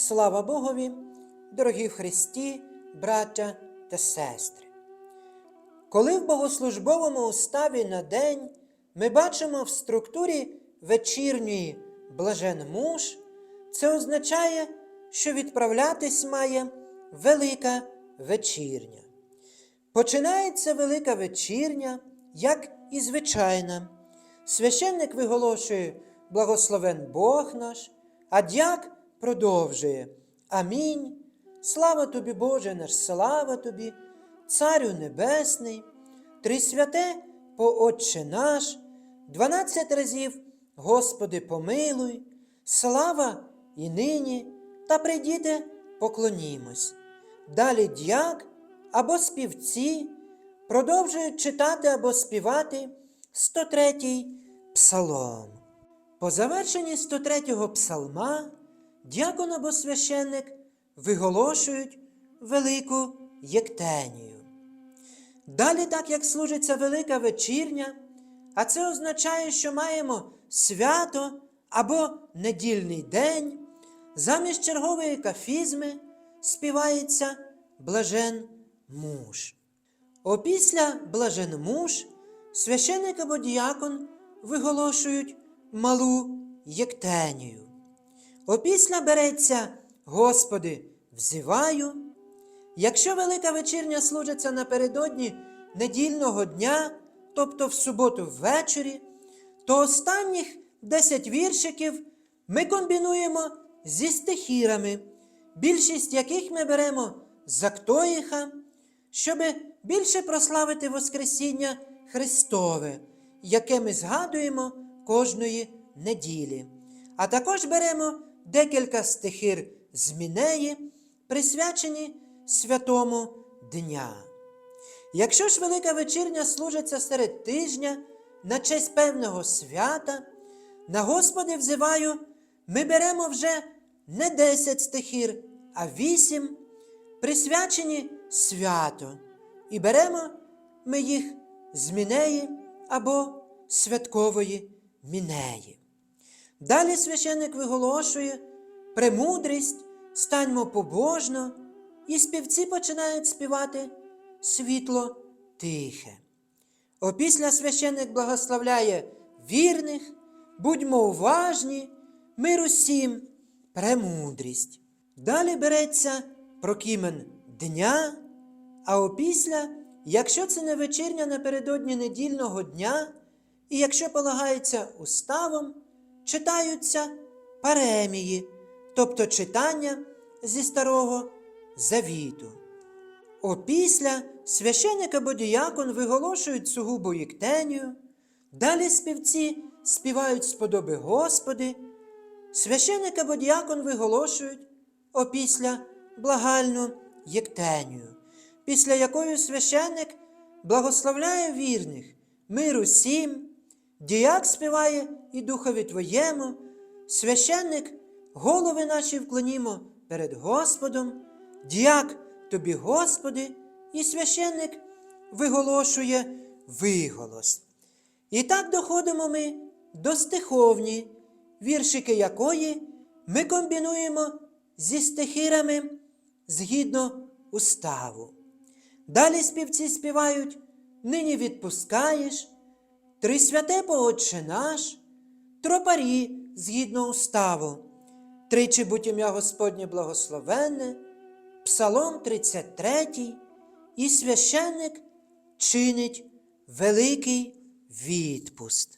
Слава Богові, дорогі в Христі, браття та сестри. Коли в богослужбовому уставі на день ми бачимо в структурі вечірньої блажен муж, це означає, що відправлятись має велика вечірня. Починається велика вечірня, як і звичайна. Священник виголошує благословен Бог наш, а дяк продовжує Амінь. Слава тобі, Боже наш, слава тобі, Царю Небесний, Трисвяте Отче наш, дванадцять разів, Господи, помилуй, слава і нині, та прийдіте, поклонімось. Далі дяк або співці продовжують читати або співати 103-й псалом. По завершенні 103-го псалма дякон або священник виголошують велику єктенію. Далі, так як служиться велика вечірня, а це означає, що маємо свято або недільний день, замість чергової кафізми співається блажен муж. Опісля блажен муж священик або діякон виголошують малу єктенію. Опісля береться Господи, взиваю. Якщо велика вечірня служиться напередодні недільного дня, тобто в суботу ввечері, то останніх 10 віршиків ми комбінуємо зі стихірами, більшість яких ми беремо з Актоїха, щоб більше прославити Воскресіння Христове, яке ми згадуємо кожної неділі. А також беремо декілька стихир з Мінеї, присвячені святому дня. Якщо ж Велика вечірня служиться серед тижня на честь певного свята, на Господи взиваю, ми беремо вже не 10 стихір, а 8, присвячені свято, і беремо ми їх з Мінеї або святкової Мінеї. Далі священник виголошує премудрість, станьмо побожно, і співці починають співати світло тихе. Опісля священник благословляє вірних, будьмо уважні, мир усім, премудрість. Далі береться прокімен дня, а опісля, якщо це не вечірня напередодні недільного дня, і якщо полагається уставом, читаються паремії, тобто читання зі Старого Завіту. Опісля священик або діякон виголошують сугубу єктенію, далі співці співають сподоби Господи, священик або діякон виголошують опісля благальну єктенію, після якої священик благословляє вірних, мир усім, діяк співає і духові Твоєму, священник голови наші вклонімо перед Господом, діяк тобі, Господи, і священник виголошує виголос. І так доходимо ми до стиховні, віршики якої ми комбінуємо зі стихирами згідно уставу. Далі співці співають Нині відпускаєш, Трисвяте Отче наш, тропарі згідно уставу, тричі будь ім'я Господнє благословенне, Псалом 33 і священник чинить великий відпуст.